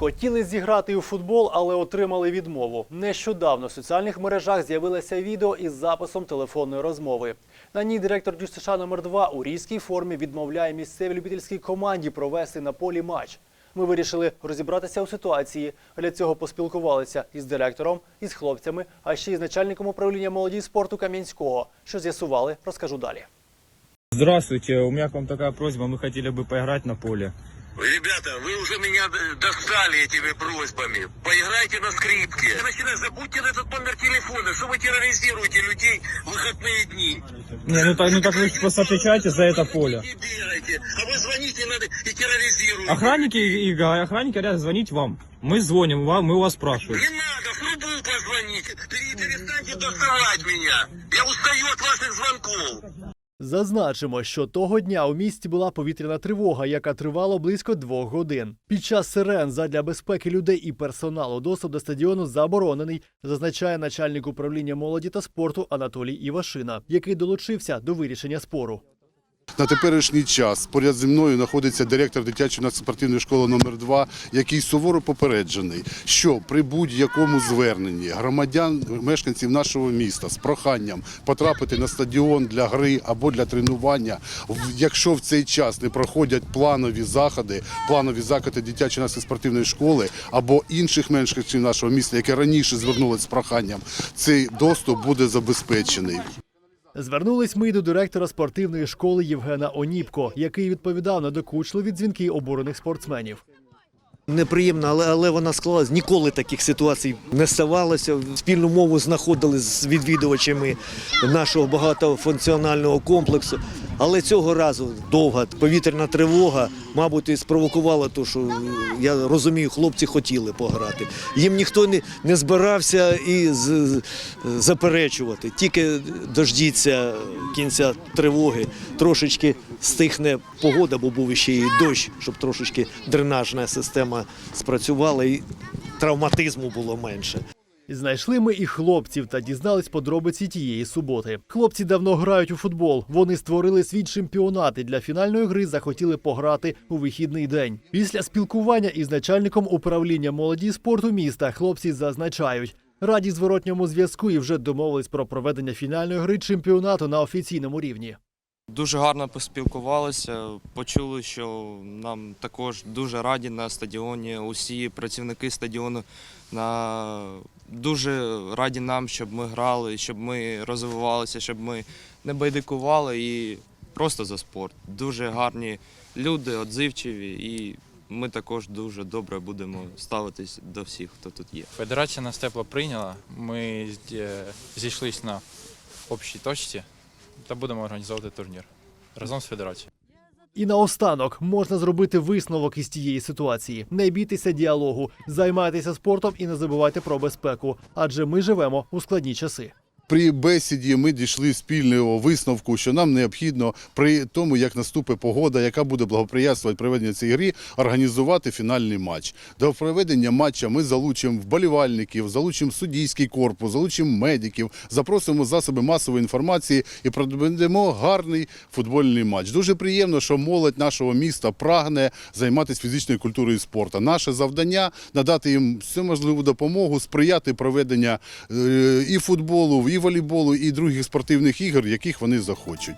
Хотіли зіграти у футбол, але отримали відмову. Нещодавно в соціальних мережах з'явилося відео із записом телефонної розмови. На ній директор ДЮСШ номер 2 у різкій формі відмовляє місцевій любительській команді провести на полі матч. Ми вирішили розібратися у ситуації. Для цього поспілкувалися із директором, із хлопцями, а ще й з начальником управління молоді спорту Кам'янського. Що з'ясували, розкажу далі. Здравствуйте, у меня такая просьба, мы хотели бы поиграть на поле. Ребята, вы уже меня достали этими просьбами. Поиграйте на скрипке. Начинай, забудьте этот номер телефона. Что вы терроризируете людей в выходные дни? Не, ну так, ну так вы просто отвечаете за это поле. Бегайте. А вы звоните надо и терроризируете. Охранники и, и охранники говорят звонить вам. Мы звоним вам, мы у вас спрашиваем. Не надо, в трубу позвоните. Пере- Перестаньте доставать меня. Я устаю от ваших звонков. Зазначимо, що того дня у місті була повітряна тривога, яка тривала близько двох годин. Під час сирен задля безпеки людей і персоналу доступ до стадіону заборонений, зазначає начальник управління молоді та спорту Анатолій Івашина, який долучився до вирішення спору. На теперішній час поряд зі мною знаходиться директор дитячої спортивної школи номер 2 який суворо попереджений, що при будь-якому зверненні громадян, мешканців нашого міста з проханням потрапити на стадіон для гри або для тренування, якщо в цей час не проходять планові заходи, планові заходи дитячої нашої школи або інших мешканців нашого міста, які раніше звернулись з проханням, цей доступ буде забезпечений. Звернулись ми й до директора спортивної школи Євгена Оніпко, який відповідав на докучливі дзвінки обурених спортсменів. Неприємно, але, але вона склалась. Ніколи таких ситуацій не ставалося. Спільну мову знаходили з відвідувачами нашого багатофункціонального комплексу. Але цього разу довга повітряна тривога, мабуть, і спровокувала те, що я розумію, хлопці хотіли пограти. Їм ніхто не, не збирався і з, заперечувати. Тільки дождіться кінця тривоги, трошечки стихне погода, бо був ще і дощ, щоб трошечки дренажна система спрацювала і травматизму було менше. Знайшли ми і хлопців та дізнались подробиці тієї суботи. Хлопці давно грають у футбол. Вони створили свій чемпіонат і для фінальної гри захотіли пограти у вихідний день. Після спілкування із начальником управління молоді спорту міста хлопці зазначають. Раді зворотньому зв'язку і вже домовились про проведення фінальної гри чемпіонату на офіційному рівні. Дуже гарно поспілкувалися, почули, що нам також дуже раді на стадіоні. Усі працівники стадіону на дуже раді нам, щоб ми грали, щоб ми розвивалися, щоб ми не байдикували і просто за спорт. Дуже гарні люди, отзивчиві, і ми також дуже добре будемо ставитись до всіх, хто тут є. Федерація нас тепло прийняла. Ми зійшлись на общій точці та будемо організовувати турнір разом з федерацією. І наостанок можна зробити висновок із тієї ситуації. Не бійтеся діалогу, займайтеся спортом і не забувайте про безпеку, адже ми живемо у складні часи. При бесіді ми дійшли спільного висновку, що нам необхідно при тому, як наступить погода, яка буде благоприятствувати проведення цієї гри, організувати фінальний матч. До проведення матча ми залучимо вболівальників, залучимо суддійський корпус, залучимо медиків, запросимо засоби масової інформації і проведемо гарний футбольний матч. Дуже приємно, що молодь нашого міста прагне займатися фізичною культурою і спортом. Наше завдання надати їм всю можливу допомогу, сприяти проведення е, і футболу, і волейболу, і других спортивних ігор, яких вони захочуть.